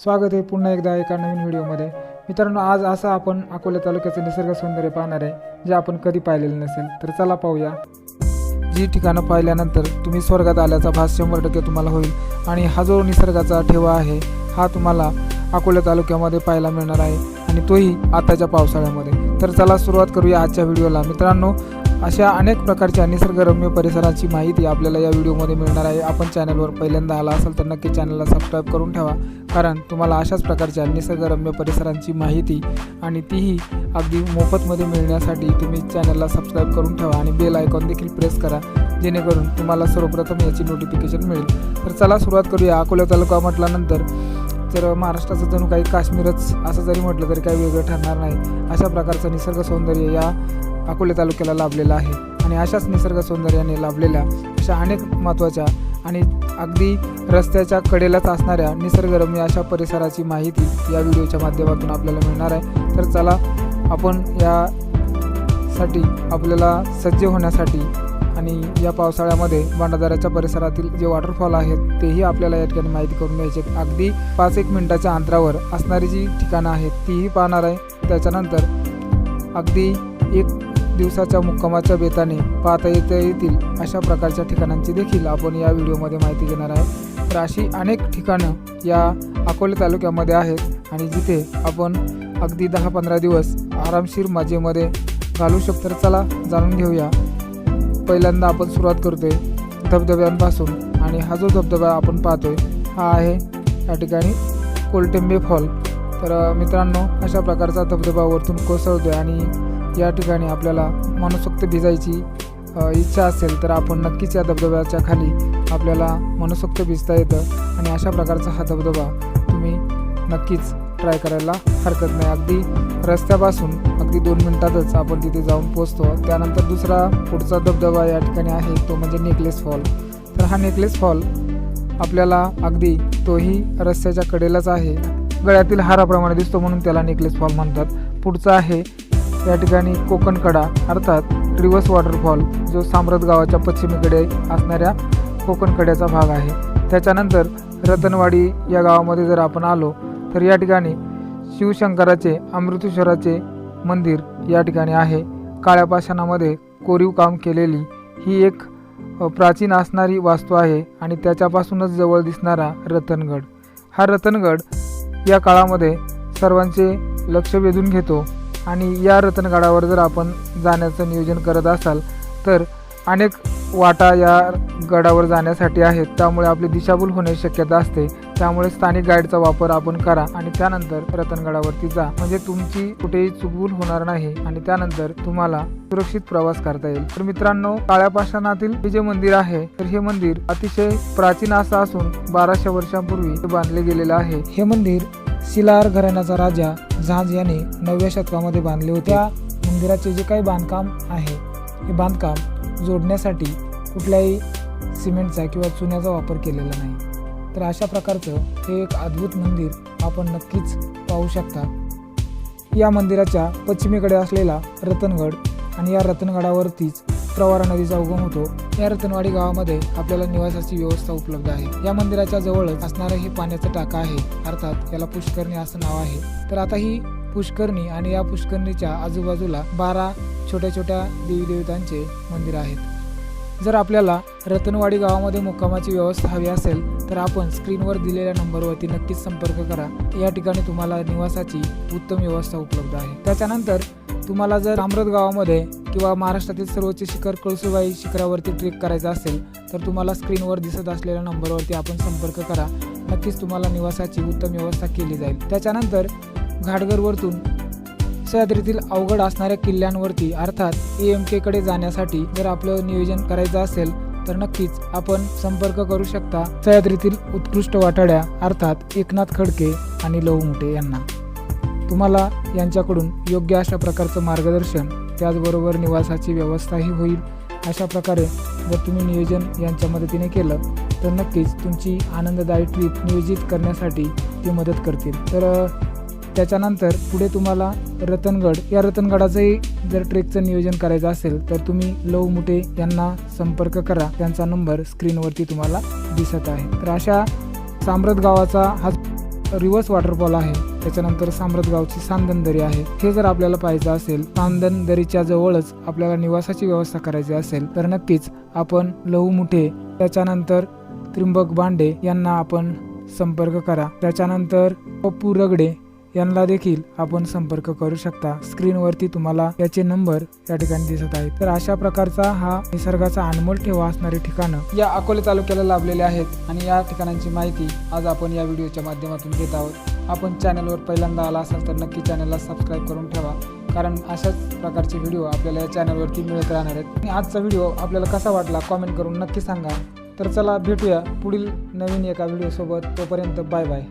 स्वागत आहे पुन्हा एकदा एका नवीन व्हिडिओमध्ये. मित्रांनो आज असं आपण अकोला तालुक्याचं निसर्ग सौंदर्य पाहणार आहे जे आपण कधी पाहिलेलं नसेल. तर चला पाहूया. जी ठिकाणं पाहिल्यानंतर तुम्ही स्वर्गात आल्याचा भास शंभर टक्के तुम्हाला होईल. आणि हा जो निसर्गाचा ठेवा आहे हा तुम्हाला अकोला तालुक्यामध्ये पाहायला मिळणार आहे. आणि तोही आताच्या पावसाळ्यामध्ये. तर चला सुरुवात करूया आजच्या व्हिडिओला. मित्रांनो अशा अनेक प्रकारच्या निसर्गरम्य परिसराची माहिती आपल्याला या व्हिडिओमध्ये मिळणार आहे. आपण चॅनलवर पहिल्यांदा आला असाल तर नक्की चॅनलला सबस्क्राईब करून ठेवा. कारण तुम्हाला अशाच प्रकारच्या निसर्गरम्य परिसरांची माहिती आणि तीही अगदी मोफतमध्ये मिळण्यासाठी तुम्ही चॅनलला सबस्क्राईब करून ठेवा आणि बेल आयकॉन देखील प्रेस करा. जेणेकरून तुम्हाला सर्वप्रथम याची नोटिफिकेशन मिळेल. तर चला सुरुवात करूया अकोला तालुका म्हटल्यानंतर. तर महाराष्ट्राचं जणू काही काश्मीरच असं जरी म्हटलं तरी काही वेगळं ठरणार नाही. अशा प्रकारचं निसर्ग सौंदर्य या अकोले तालुक्याला लाभलेला आहे. आणि अशाच निसर्ग सौंदर्याने लाभलेल्या अशा अनेक महत्त्वाच्या आणि अगदी रस्त्याच्या कडेलाच असणाऱ्या निसर्गरम्य अशा परिसराची माहिती या व्हिडिओच्या माध्यमातून आपल्याला मिळणार आहे. तर चला आपण यासाठी आपल्याला सज्ज होण्यासाठी आणि या पावसाळ्यामध्ये भांडारदऱ्याच्या परिसरातील जे वॉटरफॉल आहेत तेही आपल्याला या ठिकाणी माहिती करून घ्यायचे अगदी पाच एक मिनिटाच्या अंतरावर असणारी जी ठिकाणं आहेत तीही पाहणार आहे. त्याच्यानंतर अगदी एक दिवसाच्या मुक्कामाच्या बेताने पाहता येता येतील अशा प्रकारच्या ठिकाणांची देखील आपण या व्हिडिओमध्ये माहिती घेणार आहे तर अशी अनेक ठिकाणं या अकोले तालुक्यामध्ये आहेत आणि जिथे आपण अगदी दहा पंधरा दिवस आरामशीर मजेमध्ये घालू शकतो. तर चला जाणून घेऊया. पहिल्यांदा आपण सुरुवात करतोय धबधब्यांपासून आणि हा जो धबधबा आपण पाहतोय हा आहे या ठिकाणी कोलटेंबे फॉल. तर मित्रांनो अशा प्रकारचा धबधबा वरतून कोसळतोय आणि या ठिकाणी आपल्याला मनसोक्त भिजायची इच्छा असेल तर आपण नक्कीच या धबधब्याच्या खाली आपल्याला मनसोक्त भिजता येतं आणि अशा प्रकारचा हा धबधबा तुम्ही नक्कीच ट्राय करायला हरकत नाही. अगदी रस्त्यापासून अगदी दोन मिनिटातच आपण तिथे जाऊन पोचतो त्यानंतर दुसरा पुढचा धबधबा या ठिकाणी आहे तो म्हणजे नेकलेस फॉल. तर हा नेकलेस फॉल आपल्याला अगदी तोही रस्त्याच्या कडेलाच आहे. गळ्यातील हाराप्रमाणे दिसतो म्हणून त्याला नेकलेस फॉल म्हणतात. पुढचा आहे या ठिकाणी कोकणकडा अर्थात रिव्हर्स वॉटरफॉल जो साम्रत गावाच्या पश्चिमेकडे असणाऱ्या कोकणकड्याचा भाग आहे. त्याच्यानंतर रतनवाडी या गावामध्ये जर आपण आलो तर या ठिकाणी शिवशंकराचे अमृतेश्वराचे मंदिर या ठिकाणी आहे. काळ्या पाषाणामध्ये कोरीव काम केलेली ही एक प्राचीन असणारी वास्तू आहे आणि त्याच्यापासूनच जवळ दिसणारा रतनगड. हा रतनगड या काळामध्ये सर्वांचे लक्ष वेधून घेतो. आणि या रतनगडावर जर आपण जाण्याचं नियोजन करत असाल तर अनेक वाटा या गडावर जाण्यासाठी आहेत. त्यामुळे आपली दिशाभूल होण्याची शक्यता असते. त्यामुळे स्थानिक गाईडचा वापर आपण करा आणि त्यानंतर रतनगडावरती जा. म्हणजे तुमची कुठेही चुकभूल होणार नाही आणि त्यानंतर तुम्हाला सुरक्षित प्रवास करता येईल. तर मित्रांनो काळ्या पाषाणातील हे जे मंदिर आहे तर हे मंदिर अतिशय प्राचीन असं असून बाराशे वर्षांपूर्वी बांधले गेलेलं आहे. हे मंदिर शिलार घराण्याचा राजा जहाज याने नवव्या शतकामध्ये बांधले होते. त्या मंदिराचे जे काही बांधकाम आहे हे बांधकाम जोडण्यासाठी कुठल्याही सिमेंटचा किंवा चुन्याचा वापर केलेला नाही. तर अशा प्रकारचं हे एक अद्भुत मंदिर आपण नक्कीच पाहू शकता. या मंदिराच्या पश्चिमेकडे असलेला रतनगड आणि या रतनगडावरतीच प्रवारा नदीचा उगम होतो. या रतनवाडी गावामध्ये आपल्याला निवासाची व्यवस्था उपलब्ध आहे. या मंदिराच्या जवळच असणारं हे पाण्याचं टाका आहे. अर्थात याला पुष्करणी असं नाव आहे. तर आता ही पुष्करणी आणि या पुष्करणीच्या आजूबाजूला बारा छोट्या छोट्या देवी देवतांचे मंदिर आहेत. जर आपल्याला रतनवाडी गावामध्ये मुक्कामाची व्यवस्था हवी असेल तर आपण स्क्रीनवर दिलेल्या नंबरवरती नक्कीच संपर्क करा. या ठिकाणी तुम्हाला निवासाची उत्तम व्यवस्था उपलब्ध आहे. त्याच्यानंतर तुम्हाला जर अमृत गावामध्ये किंवा महाराष्ट्रातील सर्वोच्च शिखर कळसुबाई शिखरावरती ट्रेक करायचा असेल तर तुम्हाला स्क्रीनवर दिसत असलेल्या नंबरवरती आपण संपर्क करा. नक्कीच तुम्हाला निवासाची उत्तम व्यवस्था केली जाईल. त्याच्यानंतर घाटघरवरतून सह्याद्रीतील अवघड असणाऱ्या किल्ल्यांवरती अर्थात ए एम केकडे जाण्यासाठी जर आपलं नियोजन करायचं असेल तर नक्कीच आपण संपर्क करू शकता सह्याद्रीतील उत्कृष्ट वाटाड्या अर्थात एकनाथ खडके आणि लहू यांना. तुम्हाला यांच्याकडून योग्य अशा प्रकारचं मार्गदर्शन त्याचबरोबर निवासाची व्यवस्थाही होईल. अशा प्रकारे जर तुम्ही नियोजन यांच्या मदतीने केलं तर नक्कीच तुमची आनंददायी ट्रीप नियोजित करण्यासाठी ते मदत करतील. तर त्याच्यानंतर पुढे तुम्हाला रतनगड या रतनगडाचंही जर ट्रेकचं नियोजन करायचं असेल तर तुम्ही लव मुटे यांना संपर्क करा. त्यांचा नंबर स्क्रीनवरती तुम्हाला दिसत आहे. तर अशा साम्रत गावाचा हा रिवर्स वॉटरफॉल आहे. त्याच्यानंतर सामरतगावची सांदन दरी आहे. हे जर आपल्याला पाहायचं असेल सांदन दरीच्या जवळच आपल्याला निवासाची व्यवस्था करायची असेल तर नक्कीच आपण लहू मुठे त्याच्यानंतर त्रिंबक बांडे यांना आपण संपर्क करा. त्याच्यानंतर पप्पू रगडे यांना देखील आपण संपर्क करू शकता. स्क्रीनवरती तुम्हाला याचे नंबर या ठिकाणी दिसत आहेत. तर अशा प्रकारचा हा निसर्गाचा अनमोल ठेवा असणारी ठिकाणं या अकोले तालुक्याला लाभलेले आहेत आणि या ठिकाणांची माहिती आज आपण या व्हिडिओच्या माध्यमातून घेत आहोत. आपण चॅनलवर पहिल्यांदा आला असाल तर नक्की चॅनलला सबस्क्राईब करून ठेवा कारण अशाच प्रकारचे व्हिडिओ आपल्याला या चॅनलवरती मिळत राहणार आहेत. आणि आजचा व्हिडिओ आपल्याला कसा वाटला कॉमेंट करून नक्की सांगा. तर चला भेटूया पुढील नवीन एका व्हिडिओसोबत. तोपर्यंत बाय बाय.